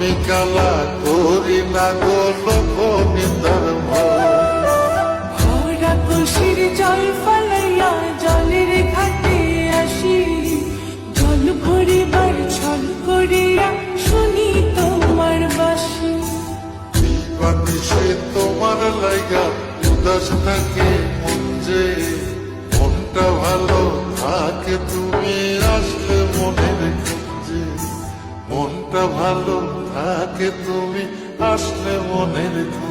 আমি কালা করি না গো লোক নিন্দার ভয় ভরা খুশির জল ফলাইয়া জলের ঘাটে আসি। জল ভরিবার ছল করিয়া শুনি তোমার বাসি। সে তোমার লাইগা উদাস থাকে মন যে। মনটা ভালো থাকে তুমি আসলে মনের খুঁজে মনটা ভালো থাকে তুমি আসলে মনের খুঁজে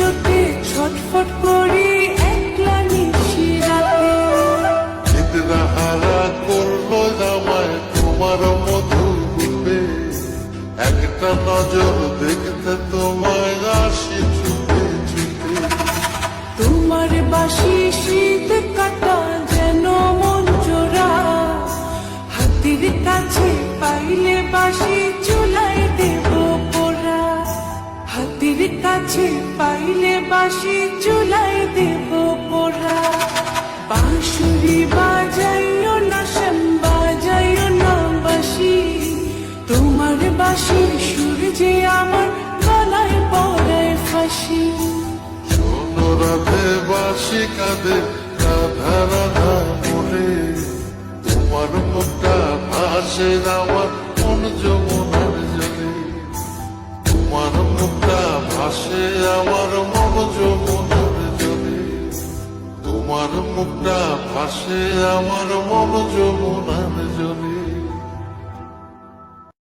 চোখে ছটফট করি একলা নিশি রাতে নিদ্রা হারা করল জামায় তোমার মধু রূপে। একটা নজর দেখতে তোমায় আসি ছুটে ছুটে তোমার বাসি শীত কাছে পাইলে বাসি চুলাই দেব পোড়া। বাঁশুরি বাজাইও না শ্যাম, বাজাইও না বাসি তোমার বাসির সুর যে আমার গলায় পড়ায় ফাঁসি। বাসি কাঁদে, রাধা মুখটা ভাসে আমার মন যমুনার জলে